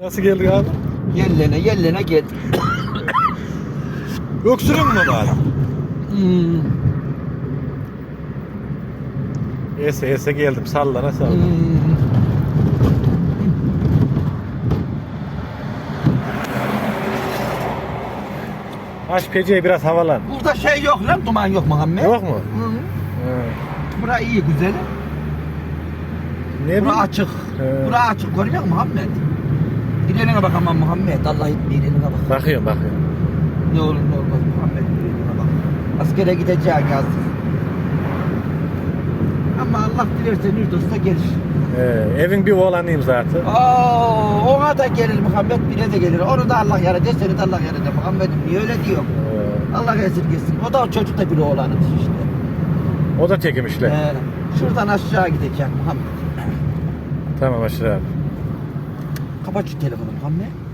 Nasıl geldik abi? Yellene yellene gel. Öksürün mü bari? Hmm, Ese ese geldim sallana sallana. hmm. Aç peceyi biraz havalan. Burada şey yok lan duman yok Muhammed. Yok mu? Hı. He. Bura iyi güzel. Ne Bura bileyim. açık. He. Bura açık görüyor musun Muhammed? İlerine bak aman Muhammed. Allah ilerine bak. Bakıyorum bakıyorum. Ne olur ne olmaz Muhammed ilerine bak. Askere gideceğin yazsın. Ama Allah dilerse Nirdos'ta gelir. Ee, evin bir oğlanıyım zaten. Oo, ona da gelir Muhammed bire de gelir. Onu da Allah yarıda, seni de Allah yarıda. Muhammed'im niye öyle diyor? Ee, Allah esirgesin. O da çocuk da biri oğlanıdır işte. o da çekmişler. Ee, şuradan aşağı gidecek Muhammed. Tamam aşağı. Kapat şu telefonu Muhammed.